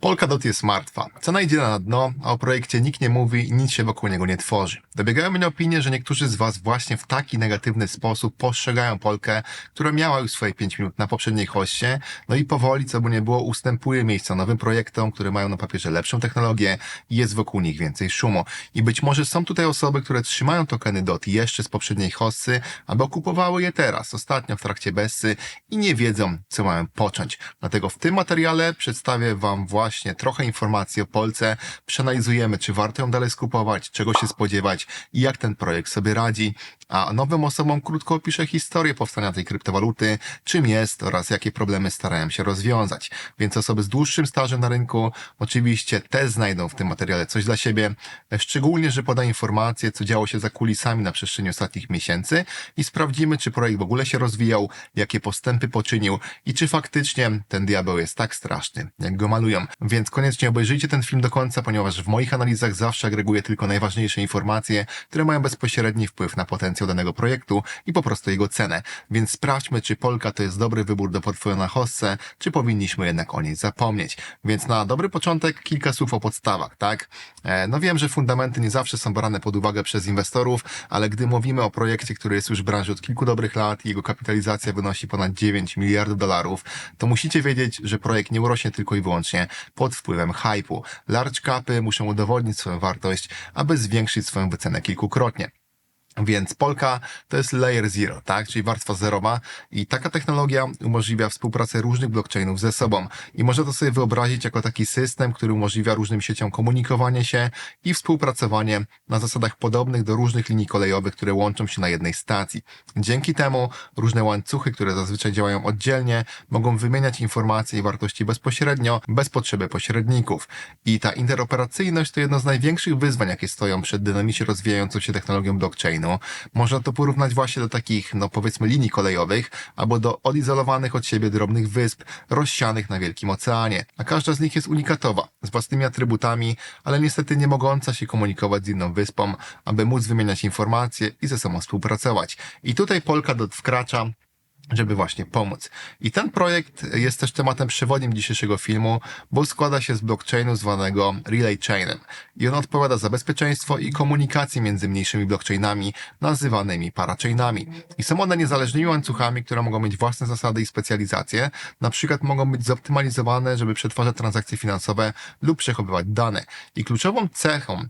Polkadot jest martwa. Cena idzie na dno, a o projekcie nikt nie mówi i nic się wokół niego nie tworzy. Dobiegają mnie opinie, że niektórzy z Was właśnie w taki negatywny sposób postrzegają Polkę, która miała już swoje 5 minut na poprzedniej hoście, no i powoli, co by nie było, ustępuje miejsca nowym projektom, które mają na papierze lepszą technologię i jest wokół nich więcej szumu. I być może są tutaj osoby, które trzymają tokeny DOT jeszcze z poprzedniej hosty, albo kupowały je teraz, ostatnio w trakcie Bessy i nie wiedzą, co mają począć. Dlatego w tym materiale przedstawię Wam właśnie trochę informacji o Polce, przeanalizujemy, czy warto ją dalej skupować, czego się spodziewać i jak ten projekt sobie radzi, a nowym osobom krótko opiszę historię powstania tej kryptowaluty, czym jest oraz jakie problemy starają się rozwiązać. Więc osoby z dłuższym stażem na rynku oczywiście też znajdą w tym materiale coś dla siebie, szczególnie, że poda informacje, co działo się za kulisami na przestrzeni ostatnich miesięcy i sprawdzimy, czy projekt w ogóle się rozwijał, jakie postępy poczynił i czy faktycznie ten diabeł jest tak straszny, jak go malują. Więc koniecznie obejrzyjcie ten film do końca, ponieważ w moich analizach zawsze agreguję tylko najważniejsze informacje, które mają bezpośredni wpływ na potencjał danego projektu i po prostu jego cenę. Więc sprawdźmy, czy Polka to jest dobry wybór do portfolio na hossę, czy powinniśmy jednak o niej zapomnieć. Więc na dobry początek kilka słów o podstawach, tak? E, no wiem, że fundamenty nie zawsze są brane pod uwagę przez inwestorów, ale gdy mówimy o projekcie, który jest już w branży od kilku dobrych lat i jego kapitalizacja wynosi ponad 9 miliardów dolarów, to musicie wiedzieć, że projekt nie urośnie tylko i wyłącznie pod wpływem hypu. Large capy muszą udowodnić swoją wartość, aby zwiększyć swoją wycenę kilkukrotnie. Więc Polka to jest layer zero, tak? Czyli warstwa zerowa i taka technologia umożliwia współpracę różnych blockchainów ze sobą. I można to sobie wyobrazić jako taki system, który umożliwia różnym sieciom komunikowanie się i współpracowanie na zasadach podobnych do różnych linii kolejowych, które łączą się na jednej stacji. Dzięki temu różne łańcuchy, które zazwyczaj działają oddzielnie, mogą wymieniać informacje i wartości bezpośrednio, bez potrzeby pośredników. I ta interoperacyjność to jedno z największych wyzwań, jakie stoją przed dynamicznie rozwijającą się technologią blockchainu. Można to porównać właśnie do takich, no powiedzmy, linii kolejowych, albo do odizolowanych od siebie drobnych wysp, rozsianych na wielkim oceanie. A każda z nich jest unikatowa, z własnymi atrybutami, ale niestety nie mogąca się komunikować z inną wyspą, aby móc wymieniać informacje i ze sobą współpracować. I tutaj Polkadot wkracza żeby właśnie pomóc. I ten projekt jest też tematem przewodnim dzisiejszego filmu, bo składa się z blockchainu zwanego Relay Chainem. I on odpowiada za bezpieczeństwo i komunikację między mniejszymi blockchainami, nazywanymi parachainami. I są one niezależnymi łańcuchami, które mogą mieć własne zasady i specjalizacje. Na przykład mogą być zoptymalizowane, żeby przetwarzać transakcje finansowe lub przechowywać dane. I kluczową cechą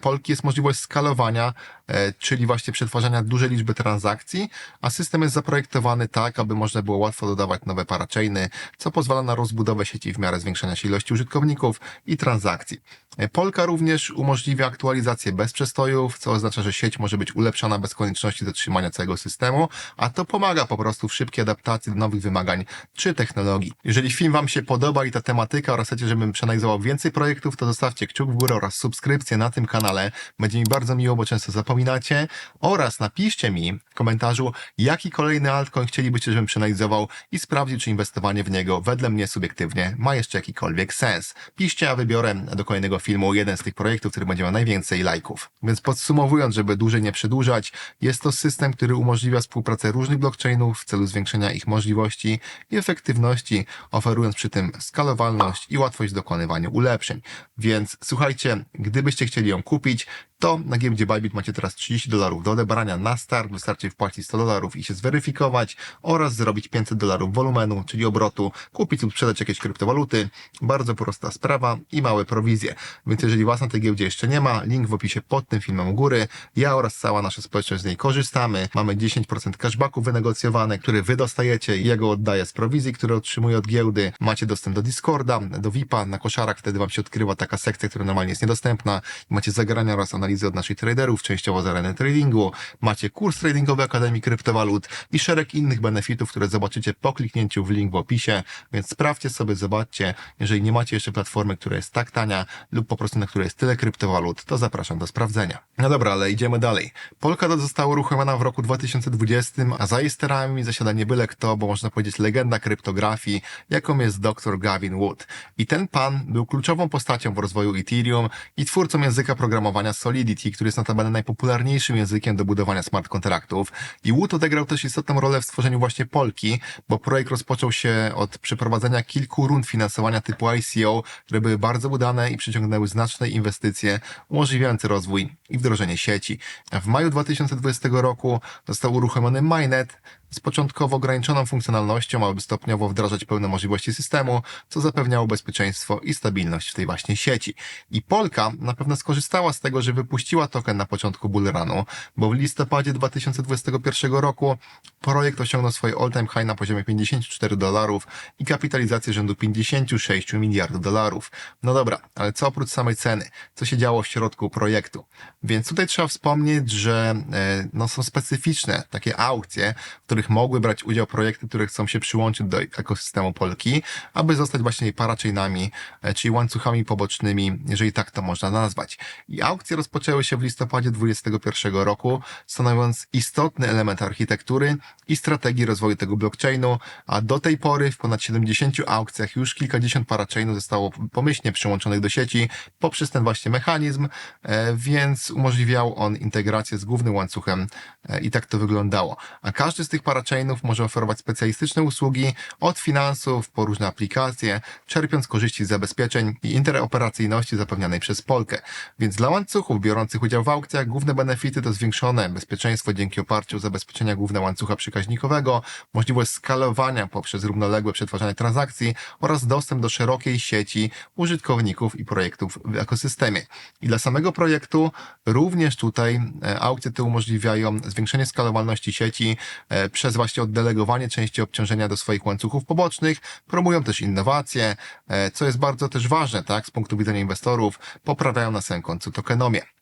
Polki jest możliwość skalowania, e, czyli właśnie przetwarzania dużej liczby transakcji, a system jest zaprojektowany tak, aby można było łatwo dodawać nowe parachainy, co pozwala na rozbudowę sieci w miarę zwiększania się ilości użytkowników i transakcji. E, Polka również umożliwia aktualizację bez przestojów, co oznacza, że sieć może być ulepszana bez konieczności zatrzymania całego systemu, a to pomaga po prostu w szybkiej adaptacji do nowych wymagań czy technologii. Jeżeli film Wam się podoba i ta tematyka oraz chcecie, żebym przeanalizował więcej projektów, to zostawcie kciuk w górę oraz subskrypcję na tym kanale. Będzie mi bardzo miło, bo często zapominacie. Oraz napiszcie mi w komentarzu, jaki kolejny altcoin chcielibyście, żebym przeanalizował i sprawdził, czy inwestowanie w niego wedle mnie subiektywnie ma jeszcze jakikolwiek sens. Piszcie, a wybiorę do kolejnego filmu jeden z tych projektów, który będzie miał najwięcej lajków. Więc podsumowując, żeby dłużej nie przedłużać, jest to system, który umożliwia współpracę różnych blockchainów w celu zwiększenia ich możliwości i efektywności, oferując przy tym skalowalność i łatwość w dokonywaniu ulepszeń. Więc słuchajcie, gdybyście chcieli ją kupić, to na giełdzie Bybit macie teraz 30 dolarów do odebrania na start. Wystarczy wpłacić 100 dolarów i się zweryfikować oraz zrobić 500 dolarów wolumenu, czyli obrotu, kupić lub sprzedać jakieś kryptowaluty. Bardzo prosta sprawa i małe prowizje. Więc jeżeli Was na tej giełdzie jeszcze nie ma, link w opisie pod tym filmem u góry. Ja oraz cała nasza społeczność z niej korzystamy. Mamy 10% cashbacku wynegocjowane, który Wy dostajecie i ja go oddaję z prowizji, które otrzymuję od giełdy. Macie dostęp do Discorda, do VIPa, na koszarach, wtedy Wam się odkrywa taka sekcja, która normalnie jest niedostępna. Macie zagrania oraz analizy od naszych traderów, częściowo z areny tradingu. Macie kurs tradingowy Akademii Kryptowalut i szereg innych benefitów, które zobaczycie po kliknięciu w link w opisie, więc sprawdźcie sobie, zobaczcie. Jeżeli nie macie jeszcze platformy, która jest tak tania lub po prostu na której jest tyle kryptowalut, to zapraszam do sprawdzenia. No dobra, ale idziemy dalej. Polkadot została uruchomiona w roku 2020, a za jej sterami zasiada nie byle kto, bo można powiedzieć legenda kryptografii, jaką jest dr Gavin Wood. I ten pan był kluczową postacią w rozwoju Ethereum i twórcą języka programowania Solidity, Solidity, który jest notabene najpopularniejszym językiem do budowania smart kontraktów. I Wood odegrał też istotną rolę w stworzeniu właśnie Polki, bo projekt rozpoczął się od przeprowadzenia kilku rund finansowania typu ICO, które były bardzo udane i przyciągnęły znaczne inwestycje, umożliwiające rozwój i wdrożenie sieci. W maju 2020 roku został uruchomiony Mainnet, z początkowo ograniczoną funkcjonalnością, aby stopniowo wdrażać pełne możliwości systemu, co zapewniało bezpieczeństwo i stabilność w tej właśnie sieci. I Polka na pewno skorzystała z tego, że wypuściła token na początku bullrunu, bo w listopadzie 2021 roku projekt osiągnął swoje all-time high na poziomie 54 dolarów i kapitalizację rzędu 56 miliardów dolarów. No dobra, ale co oprócz samej ceny? Co się działo w środku projektu? Więc tutaj trzeba wspomnieć, że e, no, są specyficzne takie aukcje, w których mogły brać udział projekty, które chcą się przyłączyć do ekosystemu Polki, aby zostać właśnie parachainami, e, czyli łańcuchami pobocznymi, jeżeli tak to można nazwać. I aukcje rozpoczęły się w listopadzie 2021 roku, stanowiąc istotny element architektury i strategii rozwoju tego blockchainu, a do tej pory w ponad 70 aukcjach już kilkadziesiąt parachainów zostało pomyślnie przyłączonych do sieci poprzez ten właśnie mechanizm, e, więc umożliwiał on integrację z głównym łańcuchem e, i tak to wyglądało. A każdy z tych parachainów może oferować specjalistyczne usługi od finansów po różne aplikacje, czerpiąc korzyści z zabezpieczeń i interoperacyjności zapewnianej przez Polkę. Więc dla łańcuchów biorących udział w aukcjach główne benefity to zwiększone bezpieczeństwo dzięki oparciu o zabezpieczenia główne łańcucha przekaźnikowego, możliwość skalowania poprzez równoległe przetwarzanie transakcji oraz dostęp do szerokiej sieci użytkowników i projektów w ekosystemie. I dla samego projektu również tutaj e, aukcje te umożliwiają zwiększenie skalowalności sieci e, przez właśnie oddelegowanie części obciążenia do swoich łańcuchów pobocznych, promują też innowacje, e, co jest bardzo też ważne, tak, z punktu widzenia inwestorów, poprawiają na samym końcu tokenomię.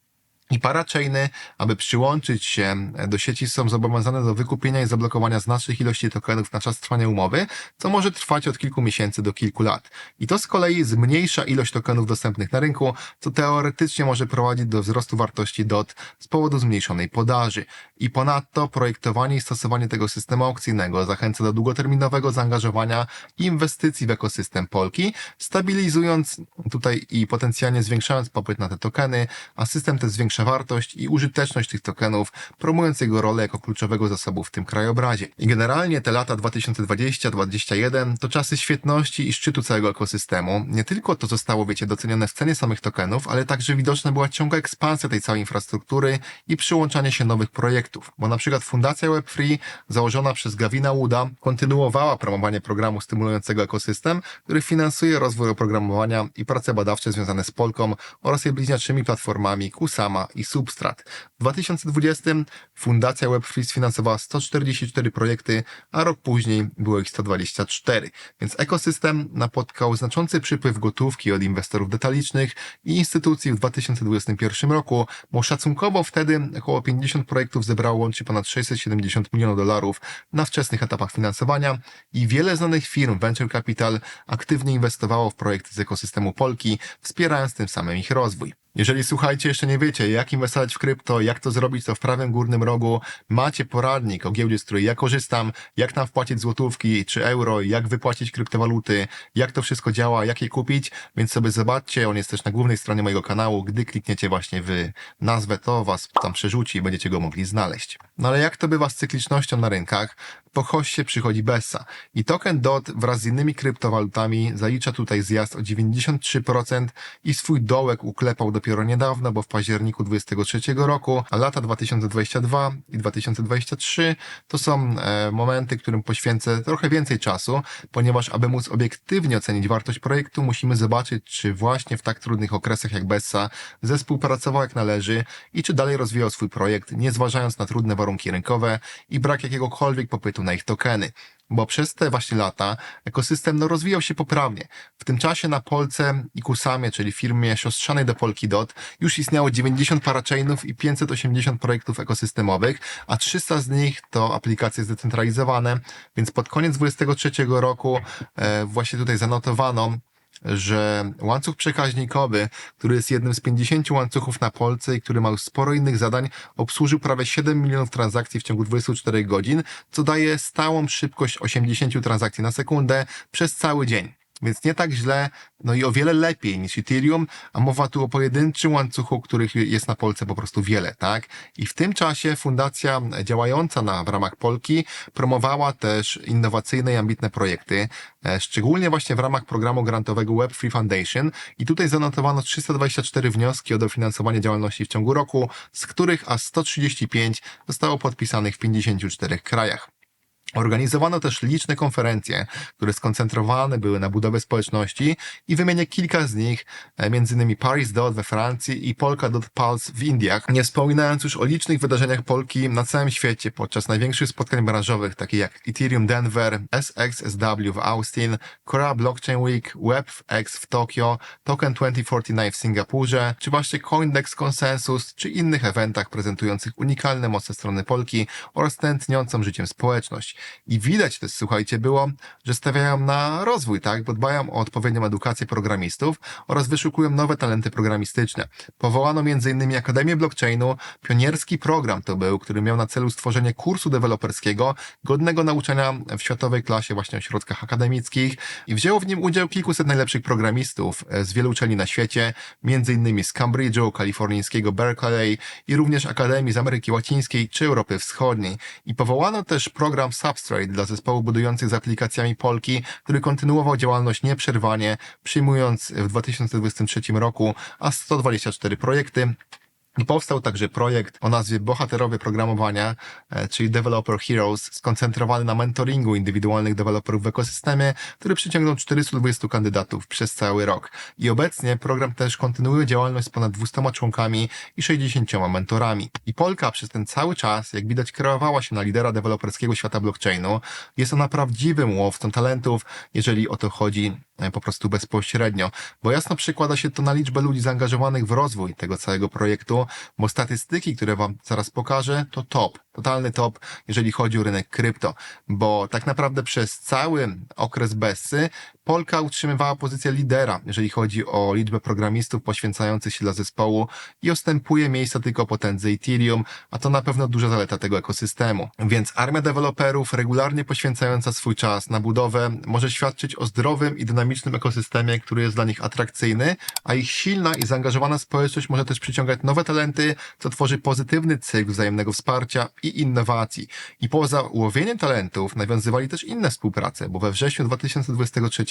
I parachainy, aby przyłączyć się do sieci, są zobowiązane do wykupienia i zablokowania znacznych ilości tokenów na czas trwania umowy, co może trwać od kilku miesięcy do kilku lat. I to z kolei zmniejsza ilość tokenów dostępnych na rynku, co teoretycznie może prowadzić do wzrostu wartości DOT z powodu zmniejszonej podaży. I ponadto projektowanie i stosowanie tego systemu aukcyjnego zachęca do długoterminowego zaangażowania i inwestycji w ekosystem Polki, stabilizując tutaj i potencjalnie zwiększając popyt na te tokeny, a system ten zwiększa wartość i użyteczność tych tokenów, promując jego rolę jako kluczowego zasobu w tym krajobrazie. I generalnie te lata 2020-2021 to czasy świetności i szczytu całego ekosystemu. Nie tylko to zostało, wiecie, docenione w cenie samych tokenów, ale także widoczna była ciągła ekspansja tej całej infrastruktury i przyłączanie się nowych projektów. Bo na przykład Fundacja Web3, założona przez Gavina Wooda, kontynuowała promowanie programu stymulującego ekosystem, który finansuje rozwój oprogramowania i prace badawcze związane z Polką oraz jej bliźniaczymi platformami Kusama i Substrat. W 2020 Fundacja Web3 sfinansowała 144 projekty, a rok później było ich 124. Więc ekosystem napotkał znaczący przypływ gotówki od inwestorów detalicznych i instytucji w 2021 roku, bo szacunkowo wtedy około 50 projektów zebrało łącznie ponad 670 milionów dolarów na wczesnych etapach finansowania i wiele znanych firm Venture Capital aktywnie inwestowało w projekty z ekosystemu Polki, wspierając tym samym ich rozwój. Jeżeli słuchajcie, jeszcze nie wiecie, jak inwestować w krypto, jak to zrobić, to w prawym górnym rogu macie poradnik o giełdzie, z której ja korzystam, jak tam wpłacić złotówki czy euro, jak wypłacić kryptowaluty, jak to wszystko działa, jak je kupić, więc sobie zobaczcie, on jest też na głównej stronie mojego kanału. Gdy klikniecie właśnie w nazwę, to was tam przerzuci i będziecie go mogli znaleźć. No ale jak to bywa z cyklicznością na rynkach? Po hoście przychodzi Bessa i token DOT wraz z innymi kryptowalutami zalicza tutaj zjazd o 93% i swój dołek uklepał dopiero niedawno, bo w październiku 2023 roku, a lata 2022 i 2023 to są e, momenty, którym poświęcę trochę więcej czasu, ponieważ aby móc obiektywnie ocenić wartość projektu, musimy zobaczyć, czy właśnie w tak trudnych okresach jak Bessa zespół pracował jak należy i czy dalej rozwijał swój projekt, nie zważając na trudne warunki rynkowe i brak jakiegokolwiek popytu na ich tokeny bo przez te właśnie lata ekosystem no, rozwijał się poprawnie. W tym czasie na Polce i Kusamie, czyli firmie siostrzanej do Już istniało 90 parachainów i 580 projektów ekosystemowych, a 300 z nich to aplikacje zdecentralizowane, więc pod koniec 2023 roku e, właśnie tutaj zanotowano że łańcuch przekaźnikowy, który jest jednym z 50 łańcuchów na Polsce i który ma już sporo innych zadań, obsłużył prawie 7 milionów transakcji w ciągu 24 godzin, co daje stałą szybkość 80 transakcji na sekundę przez cały dzień. Więc nie tak źle, no i o wiele lepiej niż Ethereum, a mowa tu o pojedynczym łańcuchu, których jest na Polce po prostu wiele, tak? I w tym czasie fundacja działająca na, w ramach Polki promowała też innowacyjne i ambitne projekty, e, szczególnie właśnie w ramach programu grantowego Web Free Foundation i tutaj zanotowano 324 wnioski o dofinansowanie działalności w ciągu roku, z których aż 135 zostało podpisanych w 54 krajach. Organizowano też liczne konferencje, które skoncentrowane były na budowie społeczności i wymienię kilka z nich, e, m.in. Paris Dot we Francji i Polka Dot Pulse w Indiach, nie wspominając już o licznych wydarzeniach Polki na całym świecie podczas największych spotkań branżowych, takich jak Ethereum Denver, SXSW w Austin, Korea Blockchain Week, WebX w Tokio, Token 2049 w Singapurze, czy właśnie Coindex Consensus, czy innych eventach prezentujących unikalne mocne strony Polki oraz tętniącą życiem społeczność. I widać też, słuchajcie, było, że stawiają na rozwój, tak? Bo dbają o odpowiednią edukację programistów oraz wyszukują nowe talenty programistyczne. Powołano m.in. Akademię Blockchainu, pionierski program to był, który miał na celu stworzenie kursu deweloperskiego godnego nauczania w światowej klasie właśnie ośrodkach akademickich i wzięło w nim udział kilkuset najlepszych programistów z wielu uczelni na świecie, m.in. z Cambridge'u, kalifornijskiego Berkeley i również Akademii z Ameryki Łacińskiej czy Europy Wschodniej. I powołano też program Substrate dla zespołów budujących z aplikacjami Polki, który kontynuował działalność nieprzerwanie, przyjmując w 2023 roku aż 124 projekty, powstał także projekt o nazwie Bohaterowie Programowania, e, czyli Developer Heroes, skoncentrowany na mentoringu indywidualnych deweloperów w ekosystemie, który przyciągnął 420 kandydatów przez cały rok. I obecnie program też kontynuuje działalność z ponad 200 członkami i 60 mentorami. I Polka przez ten cały czas, jak widać, kreowała się na lidera deweloperskiego świata blockchainu. Jest ona prawdziwym łowcą talentów, jeżeli o to chodzi po prostu bezpośrednio, bo jasno przekłada się to na liczbę ludzi zaangażowanych w rozwój tego całego projektu, bo statystyki, które wam zaraz pokażę, to top, totalny top, jeżeli chodzi o rynek krypto, bo tak naprawdę przez cały okres Bessy Polka utrzymywała pozycję lidera, jeżeli chodzi o liczbę programistów poświęcających się dla zespołu i ostępuje miejsca tylko potędze Ethereum, a to na pewno duża zaleta tego ekosystemu. Więc armia deweloperów regularnie poświęcająca swój czas na budowę może świadczyć o zdrowym i dynamicznym ekosystemie, który jest dla nich atrakcyjny, a ich silna i zaangażowana społeczność może też przyciągać nowe talenty, co tworzy pozytywny cykl wzajemnego wsparcia i innowacji. I poza ułowieniem talentów nawiązywali też inne współprace, bo we wrześniu 2023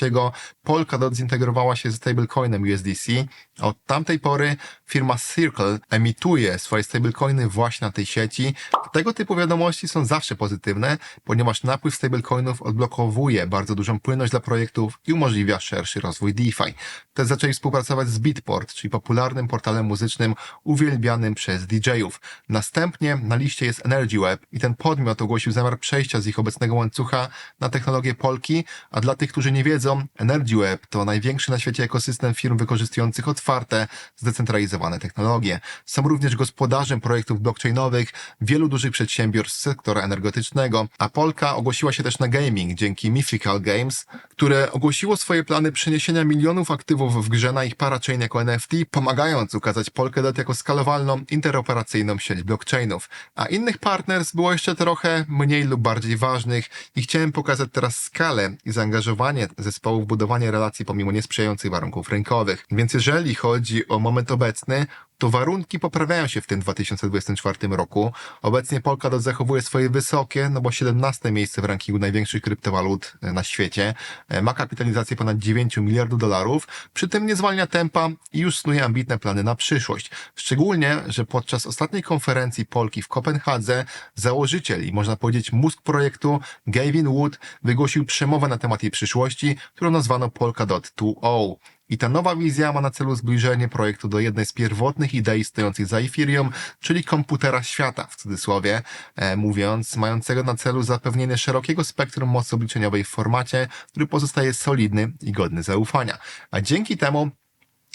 Polkadot zintegrowała się ze stablecoinem USDC, a od tamtej pory firma Circle emituje swoje stablecoiny właśnie na tej sieci. Tego typu wiadomości są zawsze pozytywne, ponieważ napływ stablecoinów odblokowuje bardzo dużą płynność dla projektów i umożliwia szerszy rozwój DeFi. Też zaczęli współpracować z Beatport, czyli popularnym portalem muzycznym uwielbianym przez DJ-ów. Następnie na liście jest Energy Web i ten podmiot ogłosił zamiar przejścia z ich obecnego łańcucha na technologię Polki, a dla tych, którzy nie wiedzą, Energy Web to największy na świecie ekosystem firm wykorzystujących otwarte, zdecentralizowane technologie. Są również gospodarzem projektów blockchainowych wielu dużych przedsiębiorstw sektora energetycznego, a Polka ogłosiła się też na gaming dzięki Mythical Games, które ogłosiło swoje plany przeniesienia milionów aktywów w grze na ich parachain jako NFT, pomagając ukazać Polkadot jako skalowalną, interoperacyjną sieć blockchainów. A innych partners było jeszcze trochę mniej lub bardziej ważnych i chciałem pokazać teraz skalę i zaangażowanie zespołu w budowanie relacji pomimo niesprzyjających warunków rynkowych. Więc jeżeli chodzi o moment obecny, to warunki poprawiają się w tym 2024 roku. Obecnie Polkadot zachowuje swoje wysokie, no bo 17 miejsce w rankingu największych kryptowalut e, na świecie. E, Ma kapitalizację ponad 9 miliardów dolarów, przy tym nie zwalnia tempa i już snuje ambitne plany na przyszłość. Szczególnie, że podczas ostatniej konferencji Polki w Kopenhadze założyciel i można powiedzieć mózg projektu Gavin Wood wygłosił przemowę na temat jej przyszłości, którą nazwano Polkadot 2.0. I ta nowa wizja ma na celu zbliżenie projektu do jednej z pierwotnych idei stojących za Ethereum, czyli komputera świata, w cudzysłowie e, mówiąc, mającego na celu zapewnienie szerokiego spektrum mocy obliczeniowej w formacie, który pozostaje solidny i godny zaufania. A dzięki temu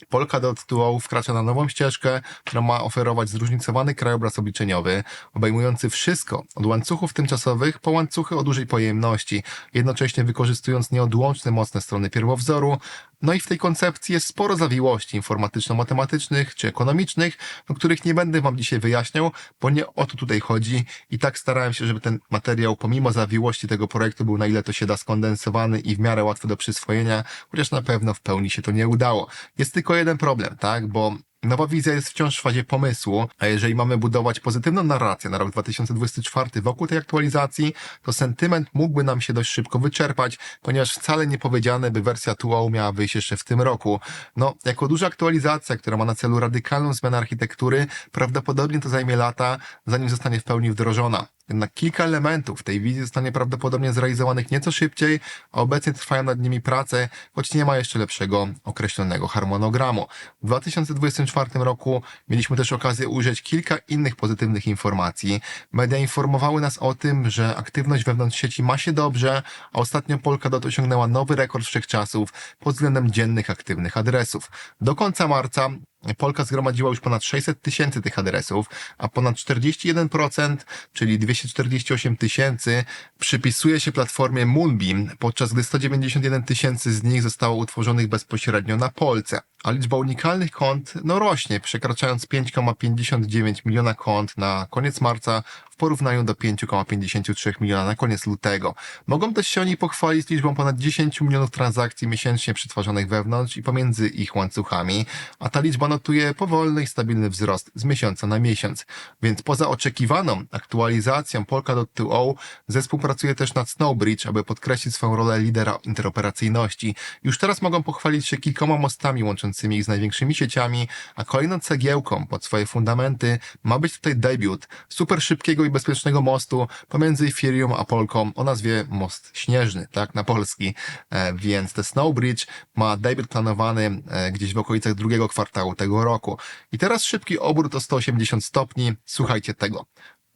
Polkadot Duo wkracza na nową ścieżkę, która ma oferować zróżnicowany krajobraz obliczeniowy, obejmujący wszystko, od łańcuchów tymczasowych po łańcuchy o dużej pojemności, jednocześnie wykorzystując nieodłączne mocne strony pierwowzoru, No i w tej koncepcji jest sporo zawiłości informatyczno-matematycznych czy ekonomicznych, o których nie będę wam dzisiaj wyjaśniał, bo nie o to tutaj chodzi i tak starałem się, żeby ten materiał pomimo zawiłości tego projektu był na ile to się da skondensowany i w miarę łatwy do przyswojenia, chociaż na pewno w pełni się to nie udało. Jest tylko jeden problem, tak, bo Nowa wizja jest wciąż w fazie pomysłu, a jeżeli mamy budować pozytywną narrację na rok 2024 wokół tej aktualizacji, to sentyment mógłby nam się dość szybko wyczerpać, ponieważ wcale nie powiedziane, by wersja 2.0 miała wyjść jeszcze w tym roku. No, jako duża aktualizacja, która ma na celu radykalną zmianę architektury, prawdopodobnie to zajmie lata, zanim zostanie w pełni wdrożona. Jednak kilka elementów tej wizji zostanie prawdopodobnie zrealizowanych nieco szybciej, a obecnie trwają nad nimi prace, choć nie ma jeszcze lepszego określonego harmonogramu. W 2024 roku mieliśmy też okazję ujrzeć kilka innych pozytywnych informacji. Media informowały nas o tym, że aktywność wewnątrz sieci ma się dobrze, a ostatnio Polkadot osiągnęła nowy rekord wszechczasów pod względem dziennych aktywnych adresów. Do końca marca Polka zgromadziła już ponad 600 tysięcy tych adresów, a ponad 41%, czyli 248 tysięcy, przypisuje się platformie Moonbeam, podczas gdy 191 tysięcy z nich zostało utworzonych bezpośrednio na Polce. A liczba unikalnych kont no rośnie, przekraczając 5,59 miliona kont na koniec marca w porównaniu do 5,53 miliona na koniec lutego. Mogą też się oni pochwalić liczbą ponad 10 milionów transakcji miesięcznie przetwarzanych wewnątrz i pomiędzy ich łańcuchami, a ta liczba notuje powolny i stabilny wzrost z miesiąca na miesiąc. Więc poza oczekiwaną aktualizacją Polkadot2o zespół pracuje też nad Snowbridge, aby podkreślić swoją rolę lidera interoperacyjności. Już teraz mogą pochwalić się kilkoma mostami łączącymi ich z największymi sieciami, a kolejną cegiełką pod swoje fundamenty ma być tutaj debiut super szybkiego i bezpiecznego mostu pomiędzy Ethereum a Polką o nazwie Most Śnieżny, tak, na polski. E, więc te Snowbridge ma debiut planowany e, gdzieś w okolicach drugiego kwartału tego roku. I teraz szybki obrót o 180 stopni. Słuchajcie tego.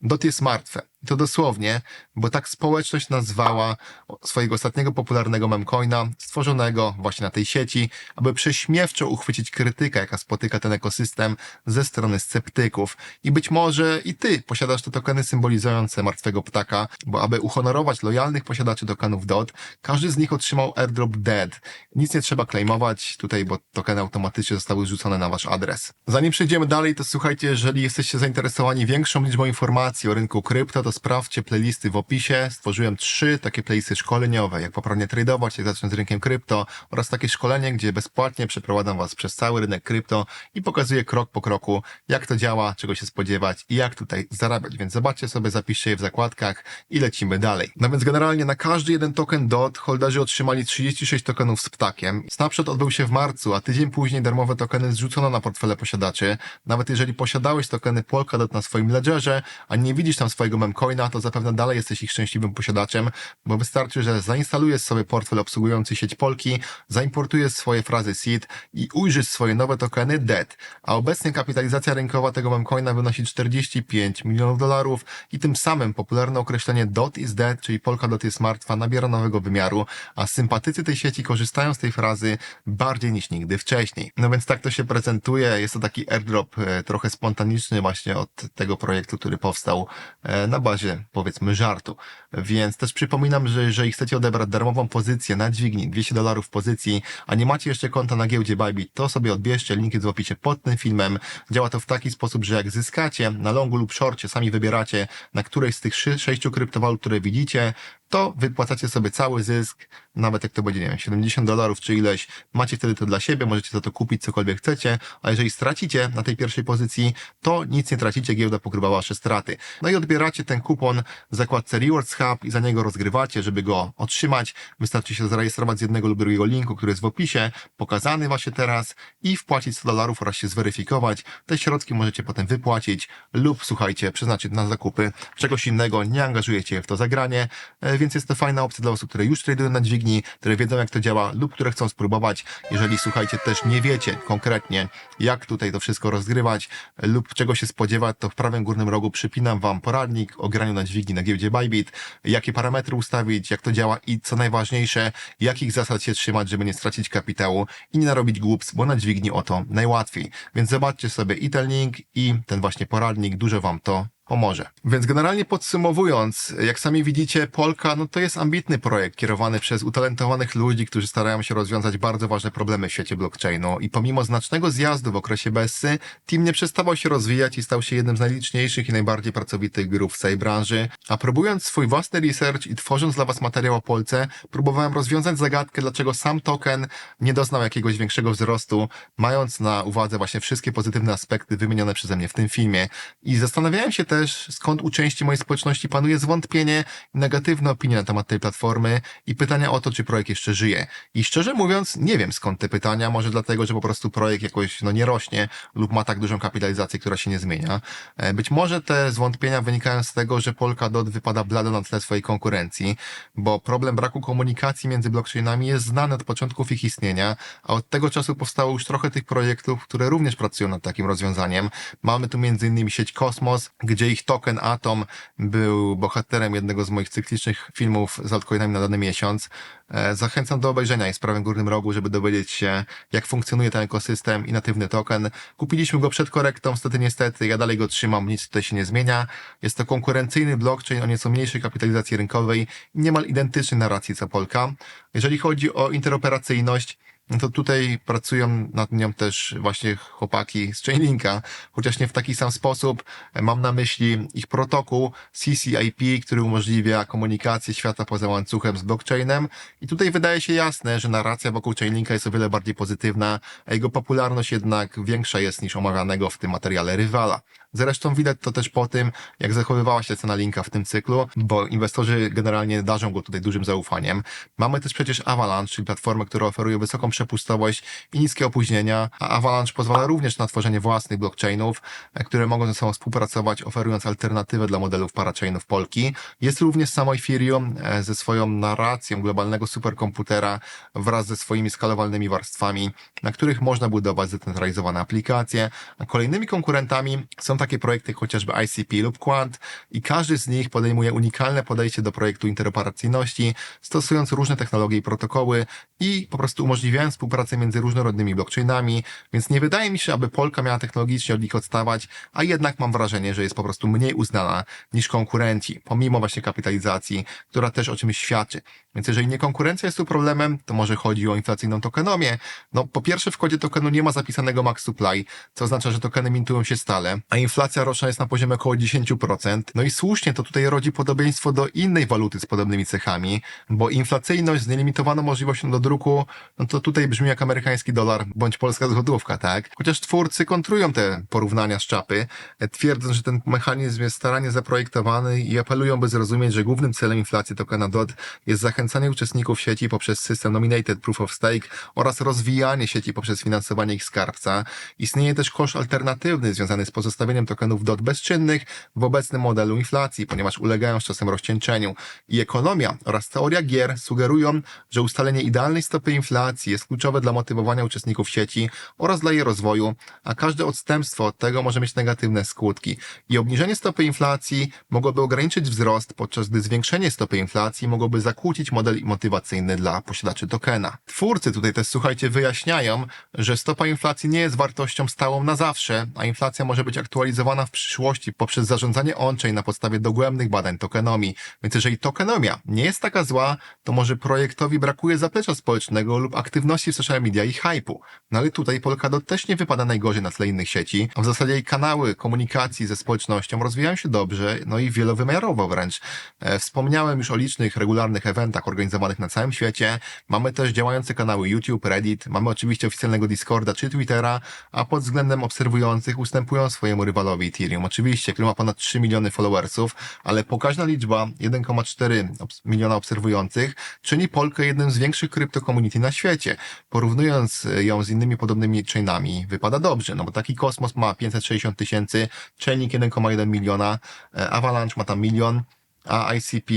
DOT jest martwe. I to dosłownie, bo tak społeczność nazwała swojego ostatniego popularnego memcoina, stworzonego właśnie na tej sieci, aby prześmiewczo uchwycić krytykę, jaka spotyka ten ekosystem ze strony sceptyków. I być może i ty posiadasz te tokeny symbolizujące martwego ptaka, bo aby uhonorować lojalnych posiadaczy tokenów DOT, każdy z nich otrzymał airdrop dead. Nic nie trzeba claimować tutaj, bo tokeny automatycznie zostały rzucone na wasz adres. Zanim przejdziemy dalej, to słuchajcie, jeżeli jesteście zainteresowani większą liczbą informacji o rynku krypto, to sprawdźcie playlisty w opisie. Stworzyłem trzy takie playlisty szkoleniowe, jak poprawnie tradować, jak zacząć z rynkiem krypto oraz takie szkolenie, gdzie bezpłatnie przeprowadzam Was przez cały rynek krypto i pokazuję krok po kroku, jak to działa, czego się spodziewać i jak tutaj zarabiać. Więc zobaczcie sobie, zapiszcie je w zakładkach i lecimy dalej. No więc generalnie na każdy jeden token DOT holderzy otrzymali 36 tokenów z ptakiem. Snapshot odbył się w marcu, a tydzień później darmowe tokeny zrzucono na portfele posiadaczy. Nawet jeżeli posiadałeś tokeny Polkadot na swoim ledgerze, a nie widzisz tam swojego memcoina, to zapewne dalej jesteś ich szczęśliwym posiadaczem, bo wystarczy, że zainstalujesz sobie portfel obsługujący sieć Polki, zaimportujesz swoje frazy seed i ujrzysz swoje nowe tokeny DET, a obecnie kapitalizacja rynkowa tego memcoina wynosi 45 milionów dolarów i tym samym popularne określenie DOT is dead, czyli Polkadot jest martwa, nabiera nowego wymiaru, a sympatycy tej sieci korzystają z tej frazy bardziej niż nigdy wcześniej. No więc tak to się prezentuje, jest to taki airdrop e, trochę spontaniczny właśnie od tego projektu, który powstał e, na bazie powiedzmy żartu. Więc też przypominam, że jeżeli chcecie odebrać darmową pozycję na dźwigni 200 dolarów pozycji, a nie macie jeszcze konta na giełdzie Bybit, to sobie odbierzcie, link jest w pod tym filmem. Działa to w taki sposób, że jak zyskacie na longu lub shorcie, sami wybieracie na którejś z tych sześciu kryptowalut, które widzicie, to wypłacacie sobie cały zysk, nawet jak to będzie, nie wiem, 70 dolarów czy ileś, macie wtedy to dla siebie, możecie za to kupić cokolwiek chcecie, a jeżeli stracicie na tej pierwszej pozycji, to nic nie tracicie, giełda pokrywa wasze straty. No i odbieracie ten kupon w zakładce Rewards Hub i za niego rozgrywacie, żeby go otrzymać. Wystarczy się zarejestrować z jednego lub drugiego linku, który jest w opisie, pokazany właśnie teraz i wpłacić 100 dolarów oraz się zweryfikować. Te środki możecie potem wypłacić lub, słuchajcie, przeznaczyć na zakupy czegoś innego, nie angażujecie w to zagranie, e, więc jest to fajna opcja dla osób, które już tradują na dźwigni, które wiedzą jak to działa lub które chcą spróbować. Jeżeli słuchajcie, też nie wiecie konkretnie jak tutaj to wszystko rozgrywać e, lub czego się spodziewać, to w prawym górnym rogu przypinam Wam poradnik o graniu na dźwigni na giełdzie Bybit, jakie parametry ustawić, jak to działa i co najważniejsze, jakich zasad się trzymać, żeby nie stracić kapitału i nie narobić głups, bo na dźwigni o to najłatwiej. Więc zobaczcie sobie i ten link i ten właśnie poradnik, dużo Wam to pomoże. Więc generalnie podsumowując, jak sami widzicie, Polka no to jest ambitny projekt kierowany przez utalentowanych ludzi, którzy starają się rozwiązać bardzo ważne problemy w świecie blockchainu i pomimo znacznego zjazdu w okresie Bessy, team nie przestawał się rozwijać i stał się jednym z najliczniejszych i najbardziej pracowitych grup w całej branży. A próbując swój własny research i tworząc dla Was materiał o Polce, próbowałem rozwiązać zagadkę, dlaczego sam token nie doznał jakiegoś większego wzrostu, mając na uwadze właśnie wszystkie pozytywne aspekty wymienione przeze mnie w tym filmie. I zastanawiałem się też, skąd u części mojej społeczności panuje zwątpienie negatywne opinie na temat tej platformy i pytania o to, czy projekt jeszcze żyje. I szczerze mówiąc, nie wiem skąd te pytania, może dlatego, że po prostu projekt jakoś no, nie rośnie lub ma tak dużą kapitalizację, która się nie zmienia. E, Być może te zwątpienia wynikają z tego, że Polkadot wypada blado na tle swojej konkurencji, bo problem braku komunikacji między blockchainami jest znany od początków ich istnienia, a od tego czasu powstało już trochę tych projektów, które również pracują nad takim rozwiązaniem. Mamy tu m.in. sieć Kosmos, gdzie ich token Atom był bohaterem jednego z moich cyklicznych filmów z altcoinami na dany miesiąc. E, Zachęcam do obejrzenia jest w prawym górnym rogu, żeby dowiedzieć się, jak funkcjonuje ten ekosystem i natywny token. Kupiliśmy go przed korektą, niestety, niestety, ja dalej go trzymam, nic tutaj się nie zmienia. Jest to konkurencyjny blockchain o nieco mniejszej kapitalizacji rynkowej niemal identyczny narracji co Polka. Jeżeli chodzi o interoperacyjność, no to tutaj pracują nad nią też właśnie chłopaki z Chainlinka, chociaż nie w taki sam sposób. Mam na myśli ich protokół CCIP, który umożliwia komunikację świata poza łańcuchem z blockchainem. I tutaj wydaje się jasne, że narracja wokół Chainlinka jest o wiele bardziej pozytywna, a jego popularność jednak większa jest niż omawianego w tym materiale rywala. Zresztą widać to też po tym, jak zachowywała się cena linka w tym cyklu, bo inwestorzy generalnie darzą go tutaj dużym zaufaniem. Mamy też przecież Avalanche, czyli platformę, która oferuje wysoką przepustowość i niskie opóźnienia, a Avalanche pozwala również na tworzenie własnych blockchainów, które mogą ze sobą współpracować, oferując alternatywę dla modelów parachainów Polki. Jest również samo Ethereum e, ze swoją narracją globalnego superkomputera wraz ze swoimi skalowalnymi warstwami, na których można budować zdecentralizowane aplikacje. A kolejnymi konkurentami są takie projekty jak chociażby ICP lub Quant i każdy z nich podejmuje unikalne podejście do projektu interoperacyjności, stosując różne technologie i protokoły i po prostu umożliwiając współpracę między różnorodnymi blockchainami, więc nie wydaje mi się, aby Polka miała technologicznie od nich odstawać, a jednak mam wrażenie, że jest po prostu mniej uznana niż konkurenci, pomimo właśnie kapitalizacji, która też o czymś świadczy. Więc jeżeli nie konkurencja jest tu problemem, to może chodzi o inflacyjną tokenomię. No, po pierwsze w kodzie tokenu nie ma zapisanego max supply, co oznacza, że tokeny mintują się stale, a inflacja roczna jest na poziomie około 10%. No i słusznie to tutaj rodzi podobieństwo do innej waluty z podobnymi cechami, bo inflacyjność z nielimitowaną możliwością do druku, no to tutaj brzmi jak amerykański dolar bądź polska złotówka, tak? Chociaż twórcy kontrują te porównania z czapy, e, twierdząc, że ten mechanizm jest staranie zaprojektowany i apelują, by zrozumieć, że głównym celem inflacji tokena DOT jest zachęcanie uczestników sieci poprzez system Nominated Proof of Stake oraz rozwijanie sieci poprzez finansowanie ich skarbca. Istnieje też koszt alternatywny związany z pozostawieniem tokenów DOT bezczynnych w obecnym modelu inflacji, ponieważ ulegają z czasem rozcieńczeniu. I ekonomia oraz teoria gier sugerują, że ustalenie idealnej stopy inflacji jest kluczowe dla motywowania uczestników sieci oraz dla jej rozwoju, a każde odstępstwo od tego może mieć negatywne skutki. I obniżenie stopy inflacji mogłoby ograniczyć wzrost, podczas gdy zwiększenie stopy inflacji mogłoby zakłócić model motywacyjny dla posiadaczy tokena. Twórcy tutaj też, słuchajcie, wyjaśniają, że stopa inflacji nie jest wartością stałą na zawsze, a inflacja może być aktualizowana w przyszłości poprzez zarządzanie on-chain na podstawie dogłębnych badań tokenomii. Więc jeżeli tokenomia nie jest taka zła, to może projektowi brakuje zaplecza społecznego lub aktywności w social media i hype'u. No ale tutaj Polkadot też nie wypada najgorzej na tle innych sieci, a w zasadzie jej kanały komunikacji ze społecznością rozwijają się dobrze, no i wielowymiarowo wręcz. E, Wspomniałem już o licznych regularnych eventach organizowanych na całym świecie. Mamy też działające kanały YouTube, Reddit, mamy oczywiście oficjalnego Discorda czy Twittera, a pod względem obserwujących ustępują swojemu rywalowi Ethereum. Oczywiście, który ma ponad 3 miliony followersów, ale pokaźna liczba 1,4 obs- miliona obserwujących czyni Polkę jednym z większych krypto-community na świecie. Porównując e, ją z innymi podobnymi chainami, wypada dobrze, no bo taki Kosmos ma 560 tysięcy, Chainlink 1,1 miliona, e, Avalanche ma tam milion, a ICP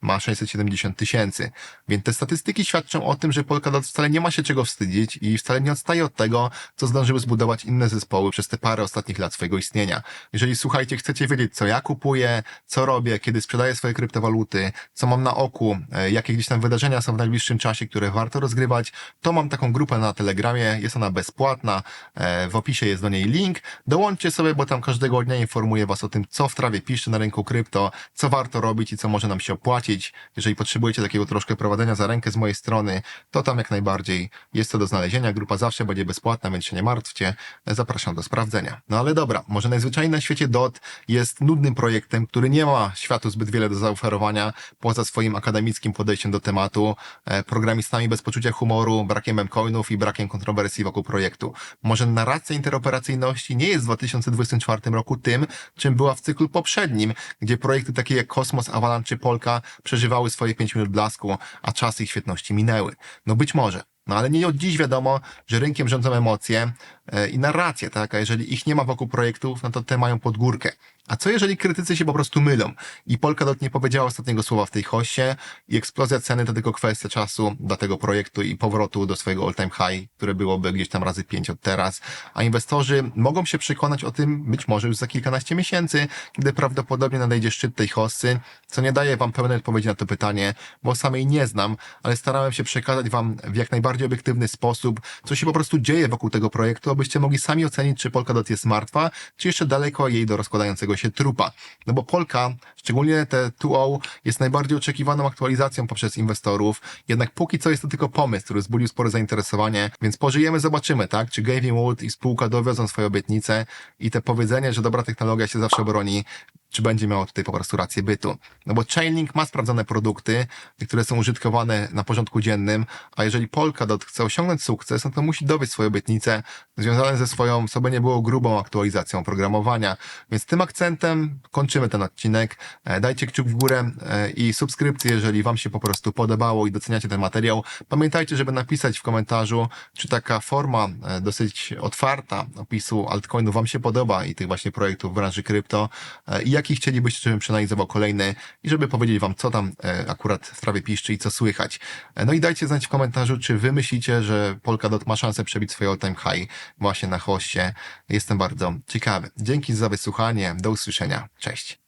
ma 670 tysięcy. Więc te statystyki świadczą o tym, że Polkadot wcale nie ma się czego wstydzić i wcale nie odstaje od tego, co zdążyły zbudować inne zespoły przez te parę ostatnich lat swojego istnienia. Jeżeli słuchajcie, chcecie wiedzieć, co ja kupuję, co robię, kiedy sprzedaję swoje kryptowaluty, co mam na oku, e, jakie gdzieś tam wydarzenia są w najbliższym czasie, które warto rozgrywać, to mam taką grupę na Telegramie, jest ona bezpłatna, e, w opisie jest do niej link. Dołączcie sobie, bo tam każdego dnia informuję Was o tym, co w trawie pisze na rynku krypto, co warto robić i co może nam się opłacić. Jeżeli potrzebujecie takiego troszkę prowadzenia za rękę z mojej strony, to tam jak najbardziej jest to do znalezienia. Grupa zawsze będzie bezpłatna, więc się nie martwcie. Zapraszam do sprawdzenia. No ale dobra, może najzwyczajniej na świecie DOT jest nudnym projektem, który nie ma światu zbyt wiele do zaoferowania poza swoim akademickim podejściem do tematu, e, programistami bez poczucia humoru, brakiem memcoinów i brakiem kontrowersji wokół projektu. Może narracja interoperacyjności nie jest w 2024 roku tym, czym była w cyklu poprzednim, gdzie projekty takie jak Kosmos, Avalanche czy Polka przeżywały swoje 5 minut blasku, a czasy ich świetności minęły. No być może. No ale nie od dziś wiadomo, że rynkiem rządzą emocje e, i narracje, tak? A jeżeli ich nie ma wokół projektów, no to te mają podgórkę. A co jeżeli krytycy się po prostu mylą? I Polkadot nie powiedziała ostatniego słowa w tej hoście i eksplozja ceny to tylko kwestia czasu dla tego projektu i powrotu do swojego all-time high, które byłoby gdzieś tam razy pięć od teraz, a inwestorzy mogą się przekonać o tym być może już za kilkanaście miesięcy, kiedy prawdopodobnie nadejdzie szczyt tej hossy, co nie daje wam pełnej odpowiedzi na to pytanie, bo samej nie znam, ale starałem się przekazać wam w jak najbardziej obiektywny sposób, co się po prostu dzieje wokół tego projektu, abyście mogli sami ocenić, czy Polkadot jest martwa, czy jeszcze daleko jej do rozkładającego się trupa. No bo Polka, szczególnie te 2.0, jest najbardziej oczekiwaną aktualizacją poprzez inwestorów, jednak póki co jest to tylko pomysł, który wzbudził spore zainteresowanie, więc pożyjemy, zobaczymy, tak? Czy Gavin Wood i spółka dowiozą swoje obietnice i te powiedzenie, że dobra technologia się zawsze broni, czy będzie miało tutaj po prostu rację bytu. No bo Chainlink ma sprawdzone produkty, które są użytkowane na porządku dziennym, a jeżeli Polkadot chce osiągnąć sukces, no to musi dowieść swoje obietnice związane ze swoją, sobie nie było grubą aktualizacją oprogramowania. Więc tym akcentem kończymy ten odcinek. E, Dajcie kciuk w górę e, i subskrypcję, jeżeli Wam się po prostu podobało i doceniacie ten materiał. Pamiętajcie, żeby napisać w komentarzu, czy taka forma e, dosyć otwarta opisu altcoinu Wam się podoba i tych właśnie projektów w branży krypto i jaki chcielibyście, żebym przeanalizował kolejny i żeby powiedzieć Wam, co tam e, akurat w trawie piszczy i co słychać. E, No i dajcie znać w komentarzu, czy Wy myślicie, że Polkadot ma szansę przebić swoje all-time high właśnie na hoście. Jestem bardzo ciekawy. Dzięki za wysłuchanie. Do usłyszenia. Cześć.